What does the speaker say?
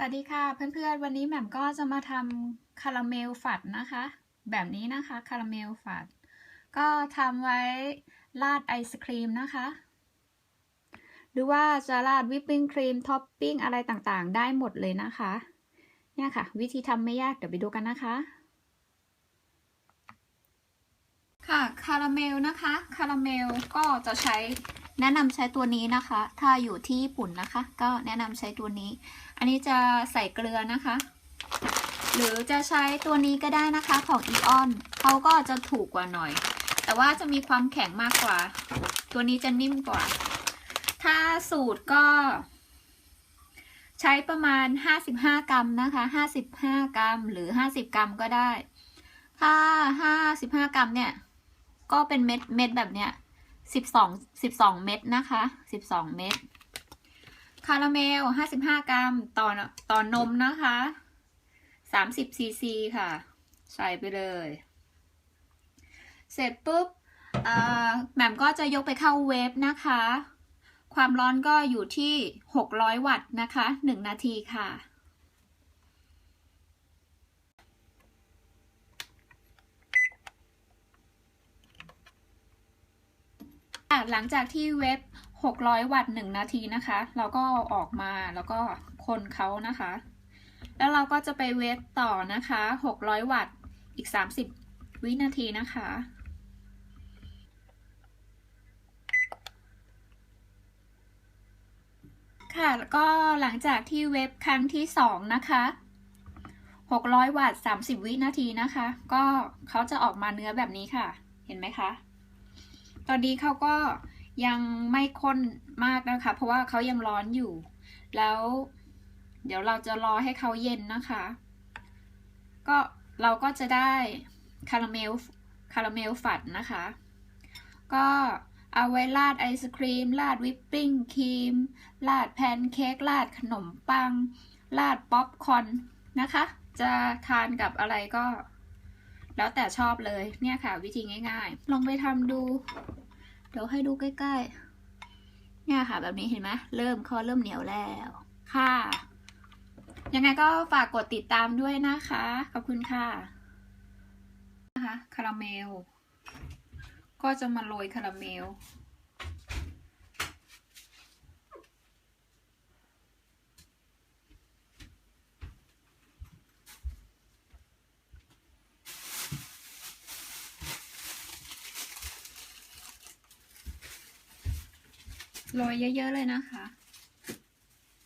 สวัสดีค่ะเพื่อนๆ วันนี้แหม่มก็จะมาทำคาราเมลฝัดนะคะ แบบนี้นะคะคาราเมลฝัด ก็ทำไว้ราดไอศครีมนะคะ หรือว่าจะราดวิปปิ้งครีมท็อปปิ้งอะไรต่างๆ ได้หมดเลยนะคะ เนี่ยค่ะ วิธีทำไม่ยากเดี๋ยวไปดูกันนะคะ ค่ะคาราเมลนะคะคาราเมลก็จะใช้ แนะนำใช้ตัวนี้นะคะ ถ้าอยู่ที่ญี่ปุ่นนะคะ ก็แนะนำใช้ตัวนี้ อันนี้จะใส่เกลือนะคะ หรือจะใช้ตัวนี้ก็ได้นะคะของอีออนเขาก็จะถูกกว่าหน่อย แต่ว่าจะมีความแข็งมากกว่า ตัวนี้จะนิ่มกว่า ถ้าสูตรก็ ใช้ประมาณ 55 กรัมนะคะ 55 กรัมหรือ 50 กรัมก็ได้ ถ้า 55 กรัมเนี่ย ก็เป็นเม็ดเม็ดแบบเนี้ย 12 12เม็ดนะคะ12เม็ดคาราเมล55กรัมต่อต่อนมนะคะ30ซีซีค่ะ ใส่ไปเลย เสร็จปุ๊บแหม่มก็จะยกไปเข้าเวฟนะคะ ความร้อนก็อยู่ที่ 600 วัตต์นะคะ 1 นาทีค่ะ หลังจากที่เวฟ600 วัตต์1นาทีนะคะ เราก็ออกมาแล้วก็คนเขานะคะ แล้วเราก็จะไปเวฟต่อนะคะ 600 วัตต์อีก 30 วินาทีนะคะ ค่ะแล้วก็หลังจากที่เวฟครั้งที่ 2 นะคะ 600 วัตต์ 30 วินาทีนะคะ ก็เขาจะออกมาเนื้อแบบนี้ค่ะ เห็นไหมคะ ตอนนี้เขาก็ยังไม่ข้นมากนะคะ เพราะว่าเขายังร้อนอยู่ แล้ว เดี๋ยวเราจะรอให้เขาเย็นนะคะ ก็เราก็จะได้คาราเมลคาราเมลฝัดนะคะ ก็เอาไว้ราดไอศครีม ราดวิปปิ้งครีม ราดแพนเค้ก ราดขนมปัง ราดป๊อปคอนนะคะ จะทานกับอะไรก็ แล้วแต่ชอบเลย เนี่ยค่ะ วิธีง่ายๆ ลองไปทำดู เดี๋ยวให้ดูใกล้ๆ เนี่ยค่ะแบบนี้เห็นไหมเริ่มคอเริ่มเหนียวแล้ว ค่ะ ยังไงก็ฝากกดติดตามด้วยนะคะ ขอบคุณค่ะ นะคะคาราเมล ก็จะมาโรยคาราเมล โรยเยอะๆเลยนะคะ